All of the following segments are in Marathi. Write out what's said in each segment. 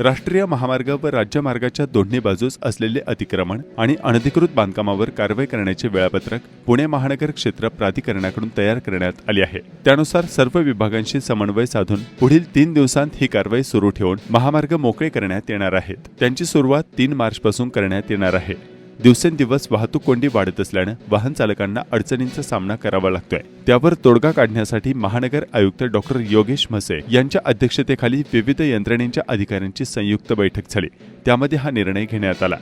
राष्ट्रीय महामार्ग व राज्यमार्गाच्या दोन्ही बाजूस असलेले अतिक्रमण आणि अनधिकृत बांधकामावर कारवाई करण्याचे वेळापत्रक पुणे महानगर क्षेत्र प्राधिकरणाकडून तयार करण्यात आले आहे. त्यानुसार सर्व विभागांशी समन्वय साधून पुढील तीन दिवसांत ही कारवाई सुरू ठेवून महामार्ग मोकळे करण्यात येणार आहेत. त्यांची सुरुवात तीन मार्च पासून करण्यात येणार आहे. दिवसेंदिवस वाहतूक कोंडी वाढत असल्यानं वाहन चालकांना अडचणींचा सामना करावा लागतोय. त्यावर तोडगा काढण्यासाठी महानगर आयुक्त डॉक्टर योगेश म्हसे यांच्या अध्यक्षतेखाली विविध यंत्रणेच्या अधिकाऱ्यांची संयुक्त बैठक झाली. त्यामध्ये हा निर्णय घेण्यात आला.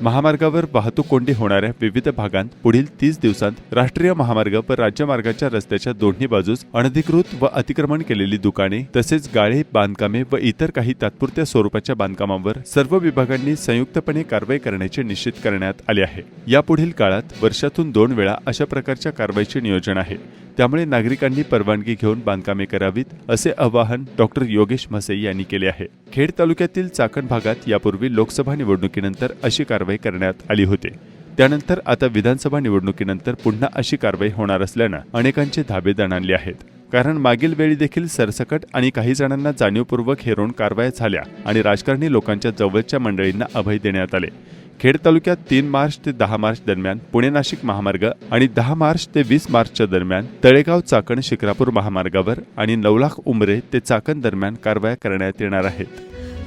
महामार्गावर वाहतूक कोंडी होणाऱ्या विविध भागांत पुढील तीस दिवसांत राष्ट्रीय महामार्ग व राज्यमार्गाच्या रस्त्याच्या दोन्ही बाजूस अनधिकृत व अतिक्रमण केलेली दुकाने तसेच गाळे बांधकामे व इतर काही तात्पुरत्या स्वरूपाच्या बांधकामांवर सर्व विभागांनी संयुक्तपणे कारवाई करण्याचे निश्चित करण्यात आले आहे. यापुढील काळात वर्षातून दोन वेळा अशा प्रकारच्या कारवाईचे नियोजन आहे. त्यामुळे नागरिकांनी परवानगी घेऊन बांधकामे करावीत असे आवाहन डॉक्टर योगेश म्हसे यांनी केले आहे. खेड तालुक्यातील चाकण भागात यापूर्वी लोकसभा निवडणुकीनंतर अशी कारवाई करण्यात आली होती. त्यानंतर आता विधानसभा निवडणुकीनंतर पुन्हा अशी कारवाई होणार असल्यानं अनेकांचे धाबे दणाणले आहेत. कारण मागील वेळी देखील सरसकट आणि काही जणांना जाणीवपूर्वक हेरून कारवाया झाल्या आणि राजकारणी लोकांच्या जवळच्या मंडळींना अभय देण्यात आले. खेड तालुक्यात तीन मार्च ते दहा मार्च दरम्यान पुणे नाशिक महामार्ग आणि दहा मार्च ते वीस मार्चच्या दरम्यान तळेगाव चाकण शिक्रापूर महामार्गावर आणि नऊ लाख उमरे ते चाकण दरम्यान कारवाया करण्यात येणार आहेत.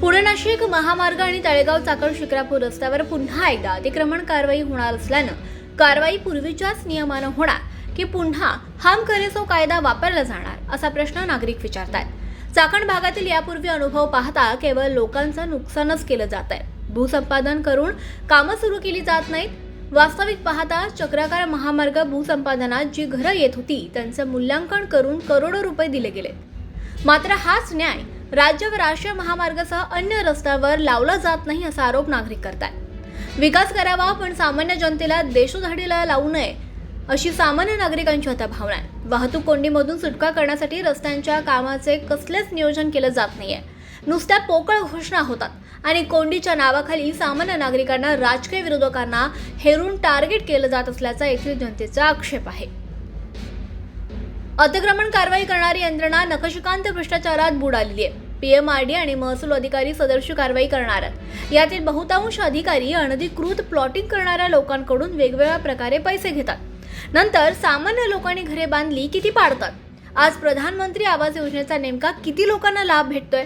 पुणे नाशिक महामार्ग आणि तळेगाव चाकण शिक्रापूर रस्त्यावर पुन्हा एकदा अतिक्रमण कारवाई होणार असल्यानं कारवाई पूर्वीच्याच नियमानं होणार की पुन्हा हम करेसो कायदा वापरला जाणार असा प्रश्न नागरिक विचारतात चाकण भागातील यापूर्वी अनुभव पाहता केवळ लोकांचं नुकसानच केलं जात आहे भूसंपादन करून कामं सुरू केली जात नाहीत. वास्तविक पाहता चक्राकार महामार्ग भूसंपादनात जी घरं येत होती त्यांचं मूल्यांकन करून करोडो रुपये दिले गेले मात्र हाच न्याय राज्य व राष्ट्रीय महामार्गासह अन्य रस्त्यावर लावला जात नाही असा आरोप नागरिक करतात विकास करावा पण सामान्य जनतेला देशोधाडीला लावू नये अशी सामान्य नागरिकांची आता भावना आहे. वाहतूक कोंडीमधून सुटका करण्यासाठी रस्त्यांच्या कामाचे कसलेच नियोजन केलं जात नाहीये. नुसत्या पोकळ घोषणा होतात आणि कोंडीच्या नावाखाली सामान्य नागरिकांना राजकीय विरोधकांना हेरून टार्गेट केलं जात असल्याचा येथील जनतेचा आक्षेप आहे. अतिक्रमण कारवाई करणारी यंत्रणा नखशिकांत भ्रष्टाचारात बुडालेली आहे. पीएमआरडी आणि महसूल अधिकारी सदर्श कारवाई करणार आहेत. यातील बहुतांश अधिकारी अनधिकृत प्लॉटिंग करणाऱ्या लोकांकडून वेगवेगळ्या प्रकारे पैसे घेतात. नंतर सामान्य लोकांनी घरे बांधली की ती पाडतात. आज प्रधानमंत्री आवास योजनेचा नेमका किती लोकांना लाभ भेटतोय?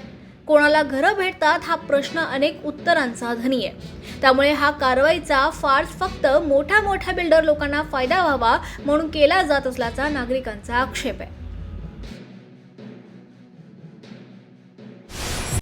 कोणाला घरं भेटतात हा प्रश्न अनेक उत्तरांचा धनी आहे त्यामुळे हा कारवाईचा फार्स फक्त मोठ्या मोठ्या बिल्डर लोकांना फायदा व्हावा म्हणून केला जात असल्याचा नागरिकांचा आक्षेप आहे.